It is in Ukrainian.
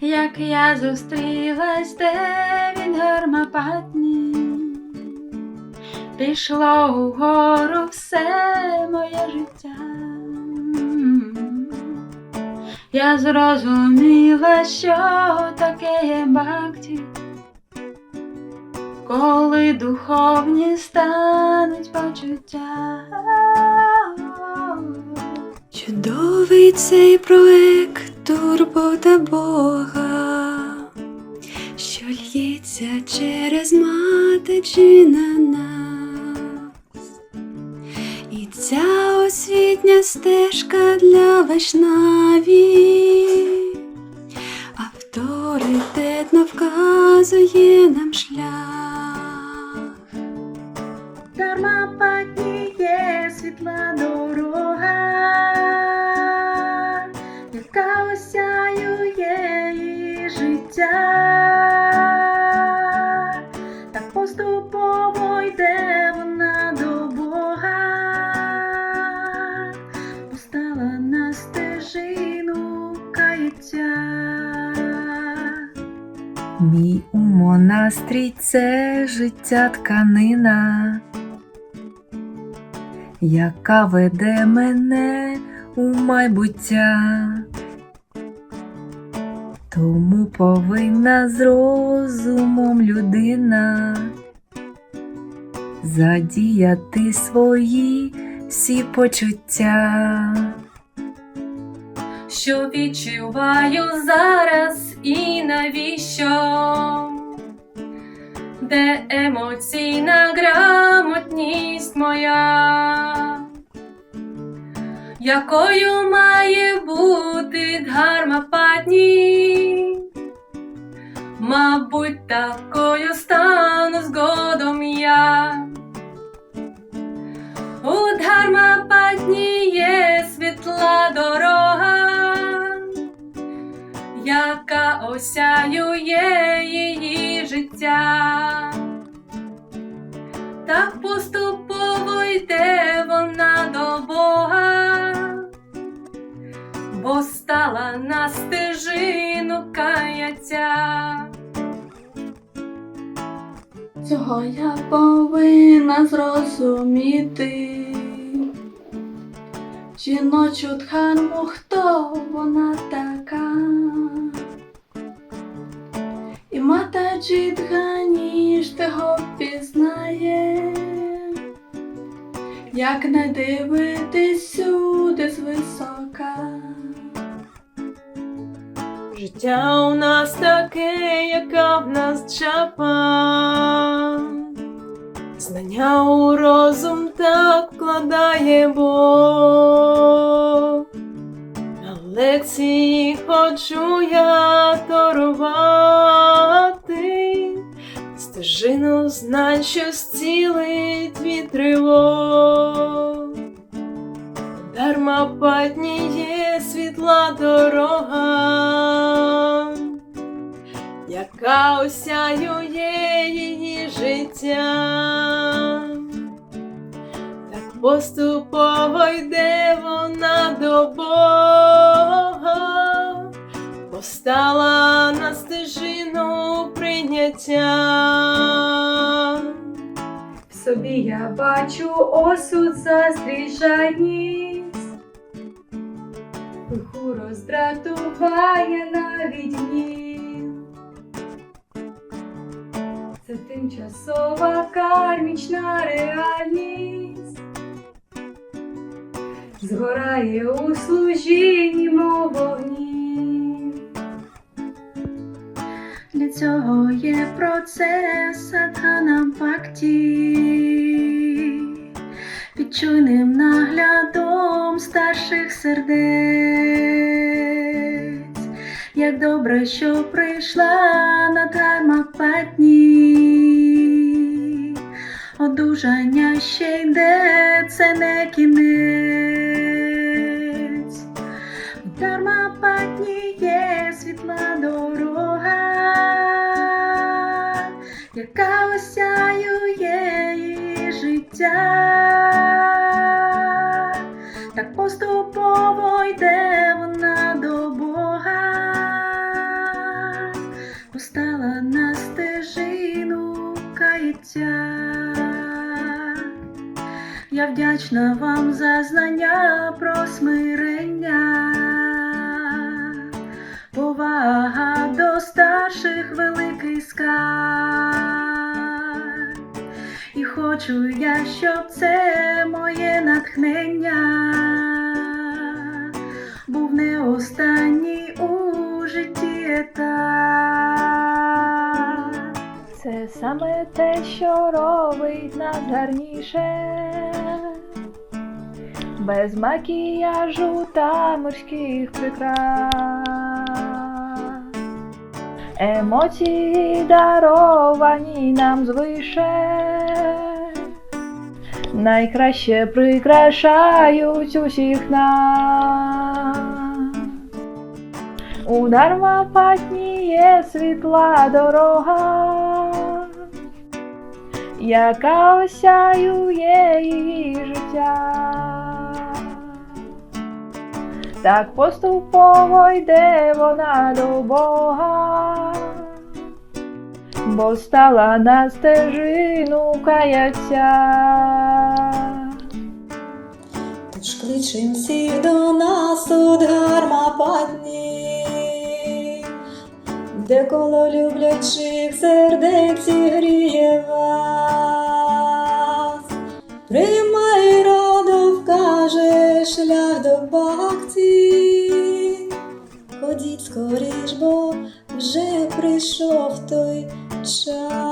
як я зустрілась, від гармопатні. Пішло угору все моє життя. Я зрозуміла, що таке є бхакті, коли духовні стануть почуття. Чудовий цей проект турбота Бога, що лється через матичі на нас. І ця освітня стежка для вайшнаві авторитетно вказує нам шлях. Життя, так поступово йде вона до Бога, постала на стежину каяття. Мій у монастрій це життя тканина, яка веде мене у майбуття. Тому повинна з розумом людина задіяти свої всі почуття. що відчуваю зараз і навіщо, де емоційна грамотність моя, якою має бути дхармапатні, мабуть, такою стану згодом я. У Дхармапатні є світла дорога, яка осяює її життя. Так поступово Цього я повинна зрозуміти. Жіночу дхарму, хто вона така? І мата Джідгані ж того пізнає, як не дивитись сюди з звисока. Життя у нас таке, яка в нас чапа. Знання у розум так вкладає Бог. На лекції хочу я торувати. Стежину знань, що зцілить від. Дарма патні є світла дорога, яка осяює її життя, так поступово йде вона до Бога, постала на стежину прийняття. Собі я бачу осуд Духу роздратуває навіть гнів. Це тимчасова кармічна реальність, згорає у служінні, мов вогні. Для цього є процес садхана бхакті, під чуйним наглядом старших сердець. Як добре, що прийшла на Дхармапатні, одужання ще йде, це не кінець. Дхармапатні є світла дорога, яка осяює її життя. Вдячна вам за знання про смирення, повага до старших великий скарб. І хочу я, щоб це моє натхнення був не останній у житті етап. Це саме те, що робить нас гарніше, без макіяжу та морських прикрас. Емоції даровані нам звише, найкраще прикрашають усіх нас. У Дармапатні є світла дорога, яка осяює її життя. Так поступово йде вона до Бога, бо стала на стежину каяття. Тож кличем всіх до нас тут гармапатні, де коло люблячих сердець гріє шлях до бхакти. Ходіть скоріш, бо вже прийшов той час.